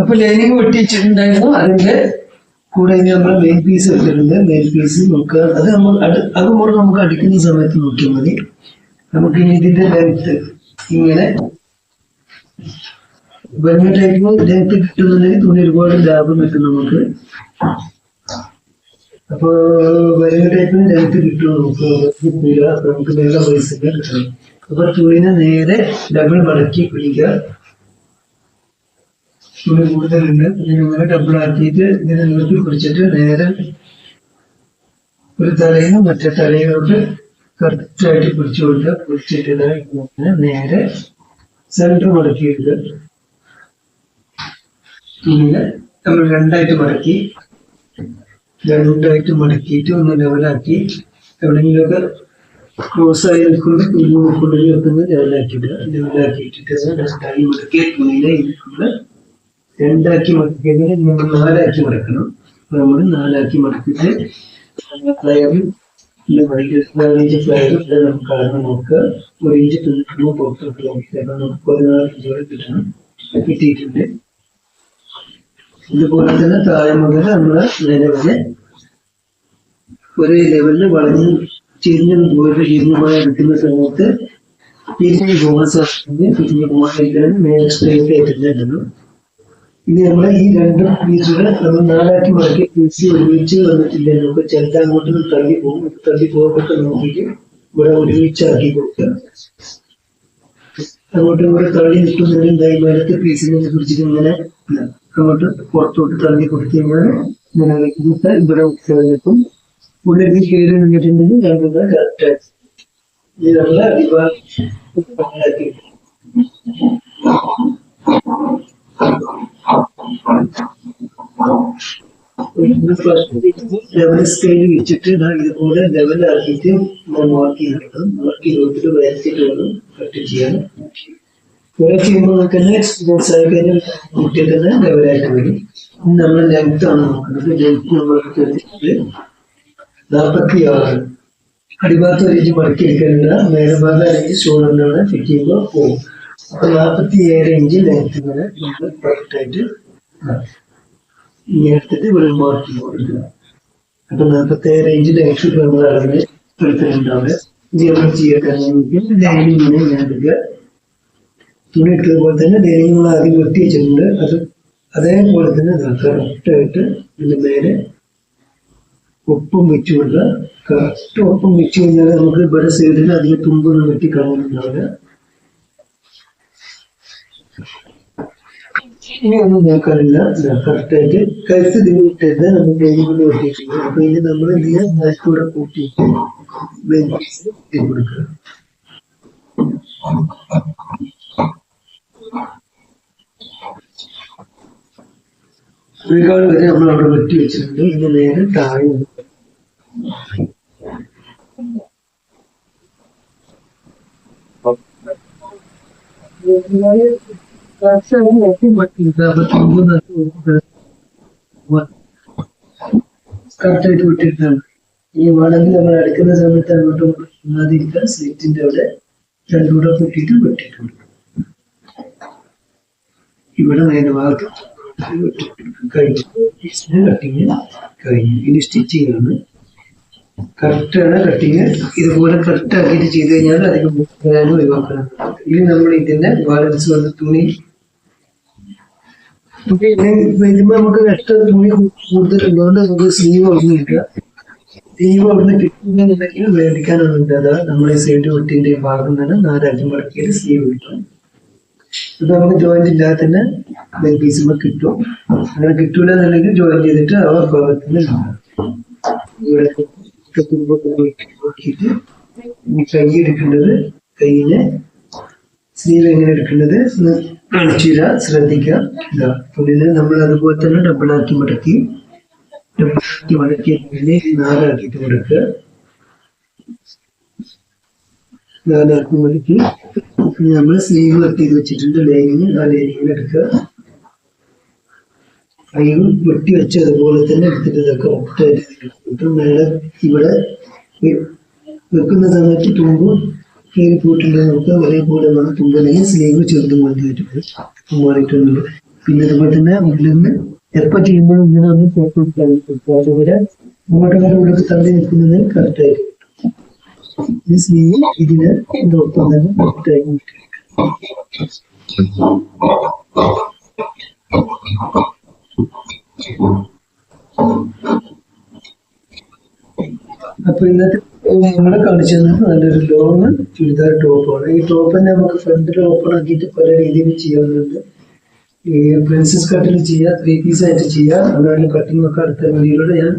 അപ്പൊ ലൈനിങ് വെട്ടിച്ചിട്ടുണ്ടായിരുന്നു അതിന്റെ കൂടെ ഇനി നമ്മൾ മെയിൻ പീസ് വെച്ചിട്ടുണ്ട്. മെയിൻ പീസ് നോക്കുക. അത് നമ്മൾ അത് കൂടെ നമുക്ക് അടിക്കുന്ന സമയത്ത് നോക്കിയാൽ മതി. നമുക്ക് ഇനി ഇതിന്റെ ലെങ്ത് ഇങ്ങനെ വരുന്ന ടൈപ്പ് ലെങ്ത് കിട്ടുന്നുണ്ടെങ്കിൽ തുണി ഒരുപാട് ലാഭം കിട്ടും നമുക്ക്. അപ്പൊ വരുന്ന ടൈപ്പിന് ലെങ്ത് കിട്ടും നമുക്ക്. നമുക്ക് നേരെ പൈസ കിട്ടണം. അപ്പൊ തുണിനെ നേരെ ഡബിൾ മടക്കി പിടിക്കുക. തുണി കൂടുതലുണ്ട്. ഇതിനെ ഡബിൾ ആക്കിയിട്ട് ഇതിനെ നിർത്തി പിടിച്ചിട്ട് നേരെ ഒരു തലയിൽ നിന്ന് മറ്റേ തലയിലോട്ട് കറക്റ്റ് ആയിട്ട് പിടിച്ചു കൊടുക്കുക പിടിച്ചിട്ട് ഇങ്ങനെ നേരെ സെന്റർ മടക്കിയിട്ട് തുണിനെ നമ്മൾ രണ്ടായിട്ട് മടക്കി രണ്ടായിട്ട് മടക്കിയിട്ട് ഒന്ന് ലെവലാക്കി എവിടെയെങ്കിലുമൊക്കെ ക്ലോസ് ആയി നിൽക്കുന്ന തുണി കൊണ്ടുപോയി വെക്കുന്നത് ലെവലാക്കിയിട്ട് ലെവലാക്കിയിട്ടിട്ട് രണ്ടായി മടക്കി തുണിയിലെ നമ്മൾ രണ്ടാക്കി മടക്കിയതിനെ നമ്മൾ നാലാക്കി മടക്കണം? അപ്പൊ നമ്മൾ നാലാക്കി ഫ്ലയറും നമുക്ക് കളർന്ന് നോക്കുക. ഒരു ഇഞ്ച് തിന്നിട്ടുമ്പോൾ പുറത്തോട്ട് നോക്കുക നമുക്ക് പതിനാല് ഇഞ്ചോടെ കിട്ടണം. കിട്ടിയിട്ടുണ്ട്. ഇതുപോലെ തന്നെ താഴെ മുതൽ നമ്മൾ നിലവിലെ ഒരേ ലെവലിൽ വളഞ്ഞ് പോയിട്ട് ചെരിഞ്ഞ് പോയി എടുക്കുന്ന സമയത്ത് തിരിഞ്ഞ് പോകാൻ സാധിക്കുന്നത് തിരിഞ്ഞ് പോകാൻ കഴിക്കണം നേരെ സ്ട്രേറ്റ് ആയിട്ടുണ്ടായിരുന്നു ഇനി നമ്മളെ ഈ രണ്ട് പീസുകൾ നമ്മൾ നാലാക്കി മടക്കി പീസ് ഒരുമിച്ച് വന്നിട്ടില്ല? നമുക്ക് ചിലത് അങ്ങോട്ട് തള്ളി പോകും തള്ളി പോകട്ടെ നോക്കിയിട്ട് ഇവിടെ ഒരുമിച്ചാക്കി കൊടുക്കുക. അങ്ങോട്ടും ഇവിടെ തള്ളി നിൽക്കുന്നതിന് മേലത്തെ പീസിനെ കുറിച്ചിട്ട് ഇങ്ങനെ അങ്ങോട്ട് പുറത്തോട്ട് തള്ളി കൊടുത്തു ഇങ്ങനെ ഇവിടെ കിട്ടും. ഉള്ളിൽ കയറി നിന്നിട്ടുണ്ടെങ്കിൽ ഞങ്ങൾക്ക് കറക്റ്റ് ഇത് അടിഭാഗം ലെവൽ സ്കെയിൽ വെച്ചിട്ട് ഞാൻ ഇതുപോലെ ലെവൽ ആക്കിയിട്ട് മാർക്ക് ചെയ്തെടുക്കണം മാർക്ക് ചെയ്ത് കൊടുത്തിട്ട് വരച്ചിട്ട് വേണം കട്ട് ചെയ്യാൻ കുറെ ചെയ്യുമ്പോൾ തന്നെ ആയി തന്നെ ലെവലായിട്ട് വരും നമ്മൾ ലെങ്ത് ആണ് നോക്കുന്നത് ലെങ്ത് നമ്മൾ നാൽപ്പത്തി ആറ് അടിഭാഗത്ത് ഒരു ഇഞ്ച് മടക്കി എടുക്കേണ്ട മേലഭാഗം അല്ലെങ്കിൽ ഷോൾഡറിനാണ് ഫിറ്റ് ചെയ്യുമ്പോൾ പോകും അപ്പൊ നാൽപ്പത്തി ഏഴ് ഇഞ്ച് ലെങ്ത് ഇങ്ങനെ നമ്മൾ കറക്റ്റ് ആയിട്ട് ഇങ്ങനെ എടുത്തിട്ട് ഇവിടെ മാർക്ക് ചെയ്ത് കൊടുക്കുക. അപ്പൊ നാൽപ്പത്തി ഏഴ് ഇഞ്ച് ലെങ്ത് നമ്മൾ അളന്ന് എടുത്തിട്ടുണ്ടാവുക നമ്മൾ ചെയ്യട്ടെ ലൈനിങ് ഇങ്ങനെ എടുക്കുക. തുണി ഇട്ടതുപോലെ തന്നെ ലൈനിങ് നമ്മൾ ആദ്യം വെട്ടി വെച്ചിട്ടുണ്ട്. അത് അതേപോലെ തന്നെ കറക്റ്റ് ആയിട്ട് ഇതിന്റെ മേലെ ഒപ്പം വെച്ചു കൊടുക്കുക. കറക്റ്റ് ഒപ്പം വെച്ച് കഴിഞ്ഞാൽ നമുക്ക് ഇവിടെ സൈഡിൽ അധികം തുമ്പൊന്നും വെട്ടി കളയുന്നുണ്ടാവില്ല ഇനി ഒന്നും നോക്കാനില്ല. കറക്റ്റായിട്ട് കരുത്ത് ഇതിട്ട് നമ്മൾ വെയിലുകൊണ്ട് വെട്ടിയിട്ടുണ്ട് അപ്പൊ ഇനി നമ്മൾ ഇതിനെ ബാക്കിലൂടെ കൂട്ടിയിട്ട് വെയിറ്റ് കൊടുക്കുക. ഒരുപാട് വരെ നമ്മൾ അവിടെ വെട്ടി വെച്ചിട്ടുണ്ട്. ഇനി നേരെ താഴെ കറക്റ്റായിട്ട് വിട്ടിട്ടാണ് ഈ വളഞ്ഞ് നമ്മൾ അടയ്ക്കുന്ന സമയത്ത് അങ്ങോട്ടും ഇങ്ങോട്ടും ഇല്ലാതിരിക്കാൻ അവിടെ രണ്ടുകൂടെ പൊട്ടിയിട്ട് വെട്ടിട്ടുണ്ട് ഇവിടെ അതിന്റെ ഭാഗത്ത് കഴിഞ്ഞു കട്ടിങ് കഴിഞ്ഞു ഇനി സ്റ്റിച്ചിങ് കറക്റ്റാണ് കട്ടിങ് ഇതുപോലെ കറക്റ്റ് ആക്കിയിട്ട് ചെയ്ത് കഴിഞ്ഞാൽ അധികം ഒഴിവാക്കണം ഇനി നമ്മൾ ഇതിന്റെ ബാലൻസ് വന്ന് തുണി പിന്നെ വരുമ്പോ നമുക്ക് എക്സ്ട്രാ തുണി കൂടുതലുള്ളതുകൊണ്ട് നമുക്ക് സ്ലീവ് അവിടുന്ന് കിട്ടുക സ്ലീവ് അവിടുന്ന് കിട്ടുന്നുണ്ടെങ്കിൽ മേടിക്കാനൊന്നുമില്ല അതാ നമ്മളെ സൈഡ് വെട്ടിന്റെ ഭാഗം തന്നെ നാലഞ്ച് മടക്കിയിട്ട് സ്ലീവ് കിട്ടും. ഇത് നമുക്ക് ജോയിന്റ് ഇല്ലാതെ തന്നെ പീസുമ്പോൾ കിട്ടും. അങ്ങനെ കിട്ടൂല എന്നുണ്ടെങ്കിൽ ജോയിൻ ചെയ്തിട്ട് അവർ ഭാഗത്തിന് ഇവിടെ നോക്കിയിട്ട് ഈ കൈ എടുക്കേണ്ടത് കൈയിന് സ്ലീവ് എങ്ങനെ എടുക്കേണ്ടത് തരാം ശ്രദ്ധിക്കുക. ഇതാ തുണിന് നമ്മൾ അതുപോലെ തന്നെ ഡബിൾ ആക്കി മടക്കി ഡബിൾ ആക്കി മടക്കി നാലാക്കിയിട്ട് മടക്കുക. നാലാക്കി മടക്കി നമ്മൾ സ്ലീവ് ചെയ്ത് വെച്ചിട്ടുണ്ട് ലൈനിങ് ആ ലൈനിങ്ങിൽ എടുക്കുക. കൈകൾ വെട്ടി വെച്ച് അതുപോലെ തന്നെ എടുത്തിട്ട് ഇതൊക്കെ ഒട്ടായിട്ട് മേലെ ഇവിടെ വെക്കുന്ന സമയത്ത് തുമ്പ് കയറി പോയിട്ടുണ്ടെങ്കിൽ നമുക്ക് ഒരേ പോലെ വേണം തുമ്പല്ലെങ്കിൽ സ്ലീവ് ചെറുതും വലുതായിട്ട് മാറിയിട്ടുണ്ട്. പിന്നെ അതുപോലെ തന്നെ ഉള്ളിൽ നിന്ന് എപ്പോൾ ചെയ്യുമ്പോഴും ഇങ്ങനെ ഒന്ന് എടുക്കാൻ അതുപോലെ അങ്ങോട്ടങ്ങനെ ഉള്ളിൽ തള്ളി നിൽക്കുന്നത് കറക്റ്റ് ആയിട്ട് കിട്ടും. ഈ സ്ലീവ് ഇതിന് ഇതൊപ്പം തന്നെ കറക്റ്റ് ആയി. അപ്പൊ ഇന്നത്തെ നമ്മളെ കാണിച്ചു തന്നത് നല്ലൊരു ലോങ് ചുരിദാർ ടോപ്പാണ്. ഈ ടോപ്പ് തന്നെ നമുക്ക് ഫ്രണ്ടിൽ ഓപ്പൺ ആക്കിയിട്ട് പല രീതിയിൽ ചെയ്യാവുന്നുണ്ട് ഈ പ്രിൻസസ് കട്ടിൽ ചെയ്യാം ത്രീ പീസ് ആയിട്ട് ചെയ്യാം. അതുപോലെ കട്ടിംഗ് ഒക്കെ അടുത്ത വീഡിയോയിലൂടെ ഞാൻ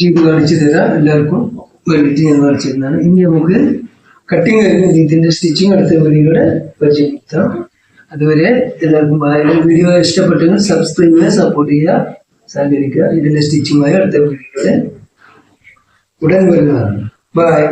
ചെയ്ത് കാണിച്ചു തരാം. എല്ലാവർക്കും വേണ്ടിയിട്ട് ഞാൻ കാണിച്ചു തരുന്നതാണ്. ഇനി നമുക്ക് കട്ടിങ് കഴിഞ്ഞ ഇതിന്റെ സ്റ്റിച്ചിങ് അടുത്ത വീഡിയോയിലൂടെ പരിചയപ്പെടുത്താം. അതുവരെ എല്ലാവർക്കും. വീഡിയോ ഇഷ്ടപ്പെട്ടെങ്കിൽ സബ്സ്ക്രൈബ് ചെയ്യുക സപ്പോർട്ട് ചെയ്യുക സഹകരിക്കുക. ഇതിന്റെ സ്റ്റിച്ചിങ്ങായി അടുത്ത വീഡിയോയിലൂടെ उड्डाण बाय